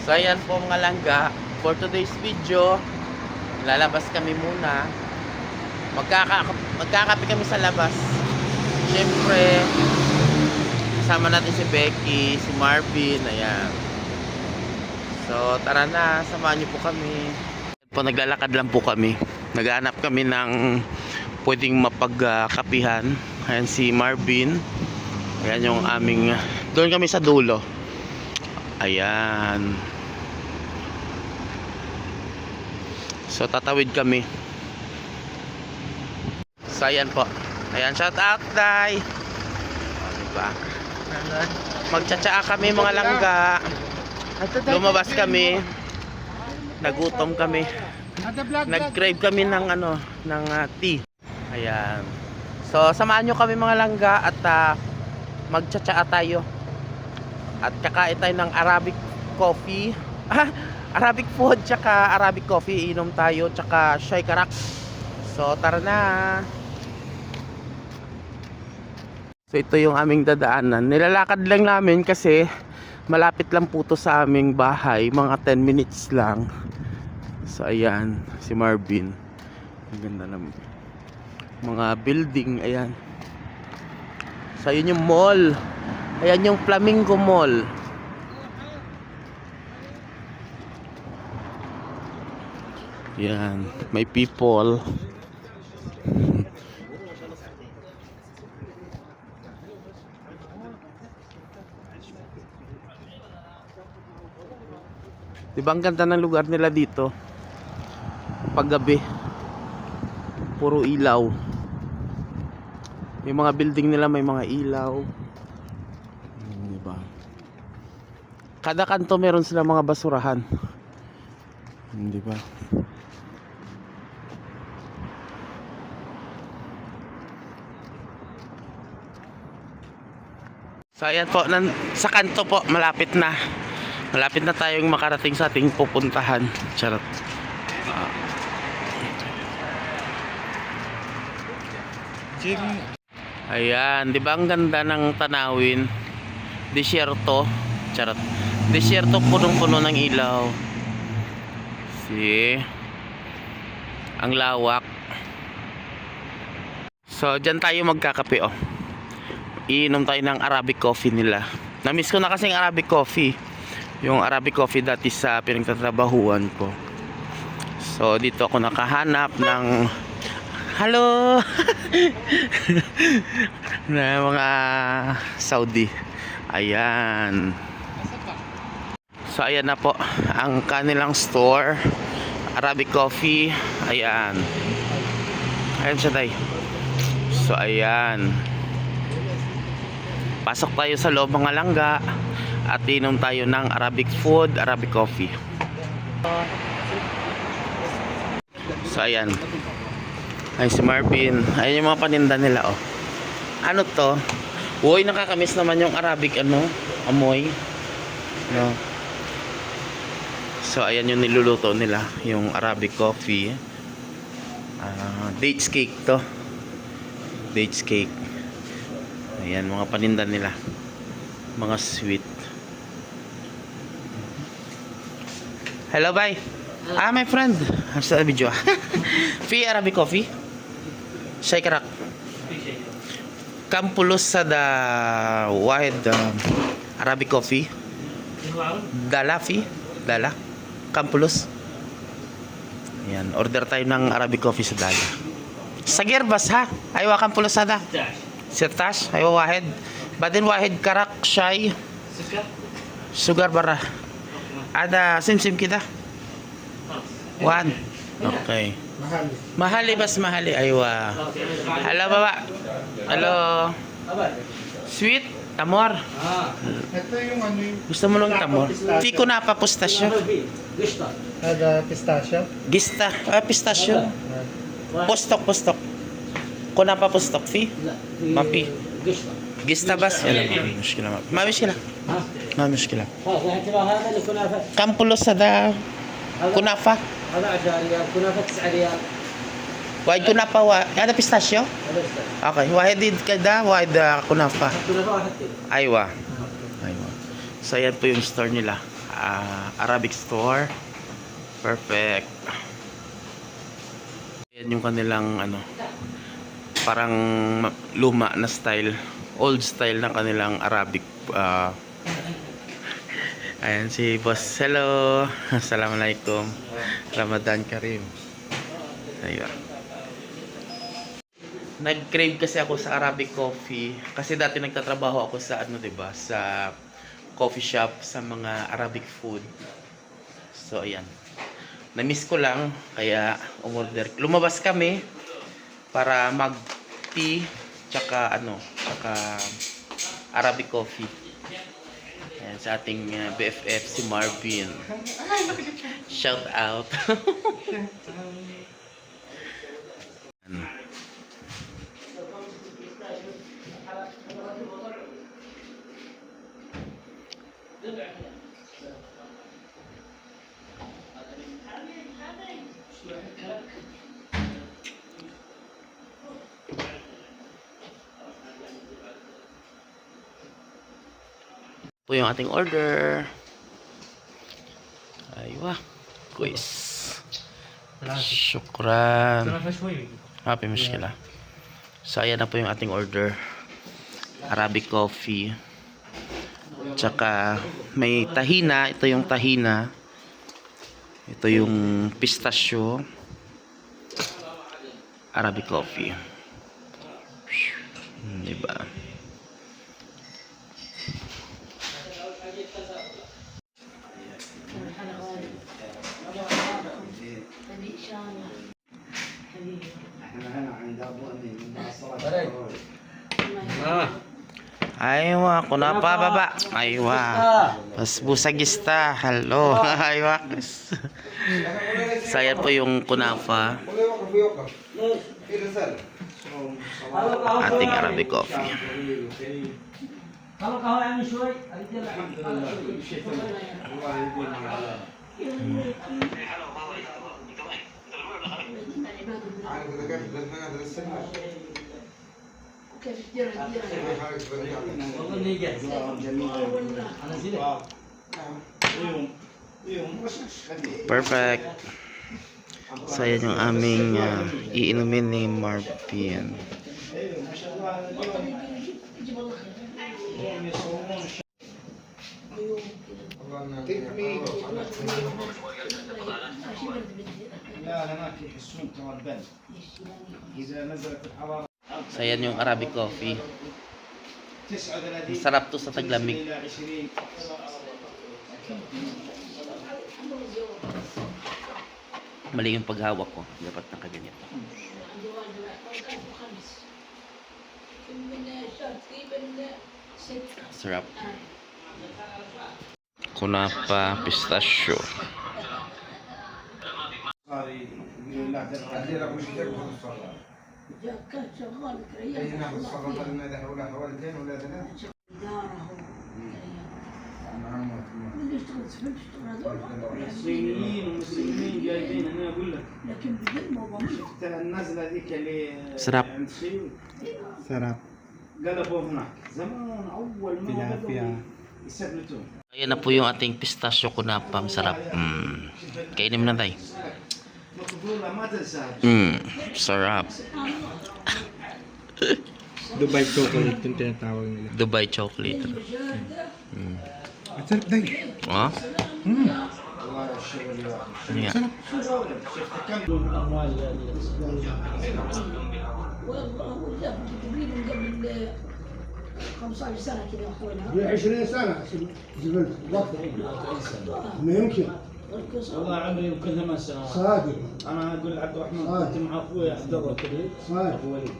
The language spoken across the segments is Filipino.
So ayan po mga langga, for today's video, lalabas kami muna. Magkaka magkakape kami sa labas. Siyempre, kasama natin si Becky, si Marvin, ayan. So tara na, samahan niyo po kami. Po naglalakad lang po kami. Naghahanap kami ng pwedeng mapagkapihan. Ayan si Marvin. Ayan yung aming doon kami sa dulo. Ayan. So tatawid kami. So ayan po. Ayan, shout out, Day. O, diba? Magtsatsaa kami mga langga. Lumabas kami. Nagutom kami. Nag-crave kami ng ano, ng ah, tea. Ayan. So samahan nyo kami mga langga at uh, magtsatsaa tayo. At kakain tayo ng Arabic coffee. Arabic food tsaka Arabic coffee inom tayo tsaka Shai Karak. So tara na. So ito yung aming dadaanan. Nilalakad lang namin kasi malapit lang po to sa aming bahay, mga 10 minutes lang. So ayan, si Marvin. Ang ganda ng mga building, ayan. So ayun yung mall. Ayan yung Flamingo Mall. Yan, may people. Di ba ang ganda ng lugar nila dito? Paggabi. Puro ilaw. Yung mga building nila may mga ilaw. Hmm, Di ba? Kada kanto meron sila mga basurahan. Hmm, So ayan po, nan, sa kanto po, malapit na. Malapit na tayong makarating sa ating pupuntahan. Charot. Ah. Ayan, di ba ang ganda ng tanawin? Disyerto. Charot. Disyerto punong-puno ng ilaw. See? Ang lawak. So, dyan tayo magkakape, oh. Iinom tayo ng Arabic coffee nila. Namiss ko na kasing Arabic coffee. Yung Arabic coffee dati sa pinagtatrabahuan ko. So, dito ako nakahanap ng Hello! na mga Saudi. Ayan. So, ayan na po. Ang kanilang store. Arabic coffee. Ayan. Ayan siya tayo. So, ayan. Pasok tayo sa loob mga langga at inom tayo ng Arabic food, Arabic coffee. So ayan. Ay si Marvin. Ayan yung mga paninda nila oh. Ano to? Uy, nakakamiss naman yung Arabic ano, amoy. No. So ayan yung niluluto nila, yung Arabic coffee. Ah, dates cake to. Dates cake. Ayan, mga paninda nila. Mga sweet. Hello, bye. Ah, my friend. Sa video. Fi Arabic coffee. Shake rak. Kampulos sa da wide um, Arabic coffee. Dala fi. Dala. Kampulos. Ayan, order tayo ng Arabic coffee sa Dala. Sagir bas ha. Aywa kampulos sa da. Sirtash, aywa wahid. Badin wahid karak shay. Sugar bara. Ada sim-sim kita. One. Okay. Mahali bas mahali. Aywa. Hello baba. Hello. Sweet. Tamor. Ito yung ano yung Gusto mo ng tamor? Di ko napapustasyo. kada pistachio. Gista. Ah, pistachio. Postok, postok. Kung napapustok, fi? Mapi. Gista bas? Yan ang mushkila. Ma mushkila. Ma mushkila. هذا الكنافه Kampulos sa da. Kunafa. هذا 10 ريال كنافه 9 ريال واحد كنافة و... هذا بيستاشيو هذا استاذ اوكي واحد كده واحد آه، كنافة كنافه واحد كده Aywa. Aywa. So, yan po yung store nila. Ah, Arabic store. Perfect. Yan yung kanilang ano, parang ma- luma na style. Old style ng kanilang Arabic. ah. ayan si boss. Hello. Assalamualaikum. Ramadan Karim. Ayun. Nag-crave kasi ako sa Arabic coffee kasi dati nagtatrabaho ako sa ano 'di ba sa coffee shop sa mga Arabic food. So ayan. Na-miss ko lang kaya umorder. Lumabas kami para mag-tea tsaka ano, tsaka Arabic coffee. Ayan, sa ating uh, BFF si Marvin. Shout out. Ano? po yung ating order. Aywa. Quiz. Shukran. Happy mushkila. So, ayan na po yung ating order. Arabic coffee. Tsaka, may tahina. Ito yung tahina. Ito yung pistachio. Arabic coffee. Hmm, Diba? Aywa, kuna pa baba. Aywa. Pasbusagista. Hello. Aywa. Sayad po yung kunapa. Ating Arabic coffee. Hmm. Perfect. So, yan yung aming uh, iinumin ni Marvin. لا لا ما يحسون ترى البرد اذا نزلت الحراره So yan yung Arabic coffee. Masarap to sa taglamig. Mali yung paghawak ko. Dapat nakaganito. Sarap. Kunapa pistachio. Sorry. صار يقول لا ترى الصينيين والمسلمين جايبين انا اقول لك لكن بجد ما ضمن شفت النزله ذيك اللي سراب. عند السيوي Sarap. قلبوا هناك زمان اول ما Tilapia. بدوا يسبلتون Ayan na po yung ating pistachio kunapa. Masarap. Mm. Kainin mo na tayo. مقبوله ما تنساها Mm. Sarap. Dubai chocolate yung tinatawag nila. Dubai chocolate. Mm. Ang sarap dahil. Oh? والله الشغل واحد Yan. شفت كم الاموال والله ولا تقريبا قبل 15 سنه كذا يا اخونا 20 سنة زبلت وقت ما يمكن والله عمري يمكن ثمان سنوات. صادق. أنا أقول لعبد الرحمن آه. كنت مع أخوي عبد الله الكبير صادق. أبو وليد.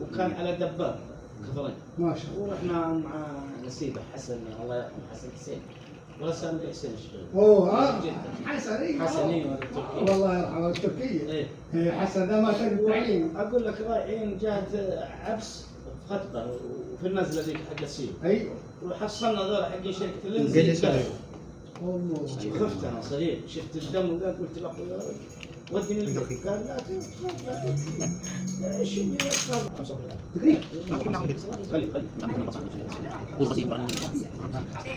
وكان على دباب كفرين ما شاء الله. ورحنا مع نسيبه حسن الله يرحمه حسن حسين. ولا سالم حسين الشغل أوه ها جدا. حسن إيه. حسنين ولا تركي والله يرحمه التركية إيه. إيه، حسن ذا ما كان تعليم أقول لك رايحين جات عبس في خطبة وفي النزلة ذيك حق السيوف أيوه وحصلنا ذول حقين شركة. والله خفت أنا صغير شفت الدم وقال قلت له يا رجل ودني البيت قال لا إيش اللي صار تقريبا. خلي خلي.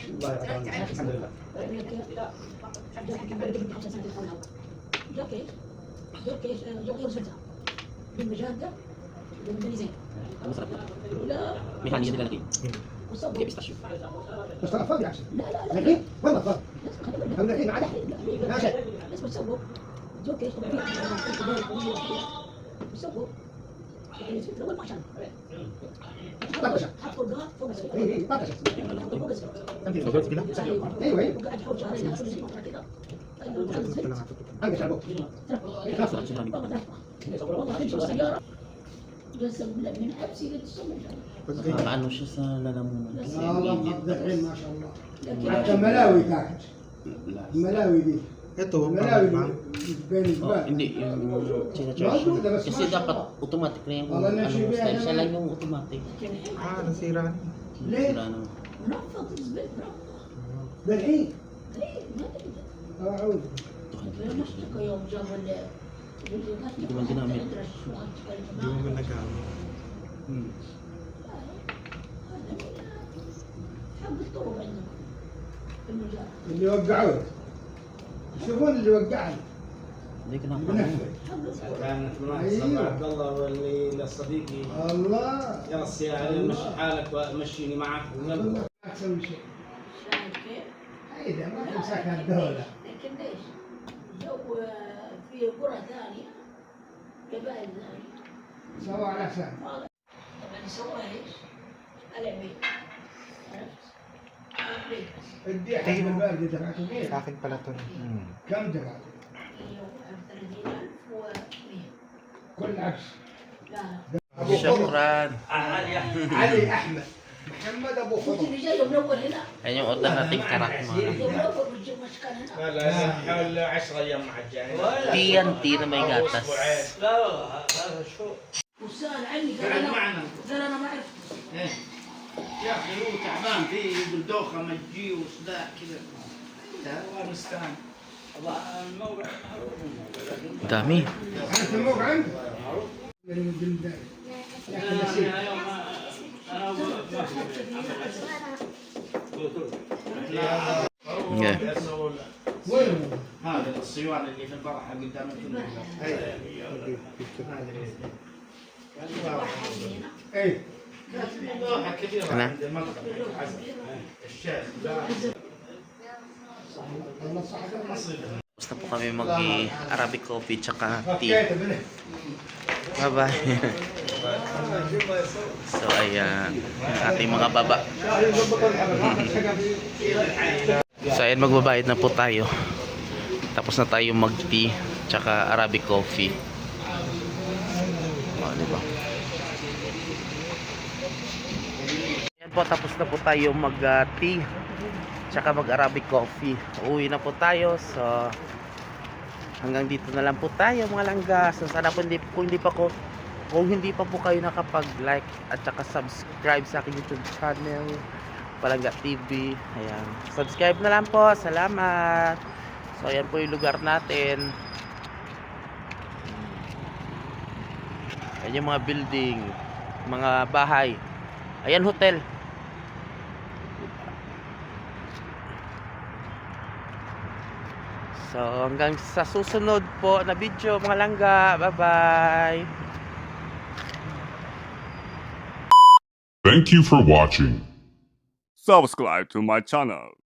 الله يعطيك الحمد لله لا لا لا لا لا لا. لا لا لا لا لا لا لا لا لا لا لا والله فاضي أما الحين عاد ما مع انه شو صار لا لا ما شاء الله حتى ملاوي تاكل. الملاوي دي Ito, الملاوي parang دي بين Oh, الجبال hindi, yung sinacharge. Bago, labas Kasi mo. dapat automatic na yung Wala na ano, siya, style. ano Siya na. lang yung automatic. ah, nasira na. ليه؟ Sira na. منظف الزبد بالحين ايه ما تقدر اعوذ لما اشتكى يوم جابوا ال Hindi man ginamit. Hindi mo man nagamit. حق اللي وقعوه شوفون اللي وقعني ذيك كان أيوه. عبد الله واللي لصديقي الله. يا السيارة مشي حالك ومشيني معك. أحسن شيء. إيه، اذا ما تمسك الدولة لكن ليش؟ جو في قرى ثانية قبائل ثانية. سووا على سهم طبعا سووها إيش؟ العبيد. akin pala to. Hmm. كم دفعته؟ 130000 و100 كل عكس لا ابو خضر Shukran. علي احمد محمد ابو كنت خضر اللي جاي يوم الاول هنا Ayan yung order nating karak mga. يوم الاول بتجيب مشكلة هنا لا حول 10 ايام مع الجاهل TNT na may gatas. وسال عني قال قاعد انا معنا قال انا ما عرفت إيه. يا أخي هو تعبان فيه بلدوخة مجي وصداع كذا. افغانستان والله الموقع معروف. تامين الموقع عندك؟ معروف هذا الصيوان اللي في البرحه قدام الكل اي أنا؟ عند المنطقه عزم الشيخ الله صح Tapos na po kami mag-Arabic coffee tsaka tea. فكيت منه Bye-bye. so, ayan. Ang ating mga baba. So, ayan, magbabayad na po tayo. Tapos na tayo mag-tea tsaka Arabic coffee. O, diba? Po, tapos na po tayo mag-tea tsaka mag-Arabic coffee. Uwi na po tayo. So, hanggang dito na lang po tayo mga langga. So, sana po hindi, kung hindi pa ko kung hindi pa po kayo nakapag-like at saka subscribe sa aking YouTube channel Palangga TV ayan subscribe na lang po salamat so ayan po yung lugar natin ayan yung mga building mga bahay ayan hotel So hanggang sa susunod po na video mga langga. Bye bye. Thank you for watching. subscribe to my channel.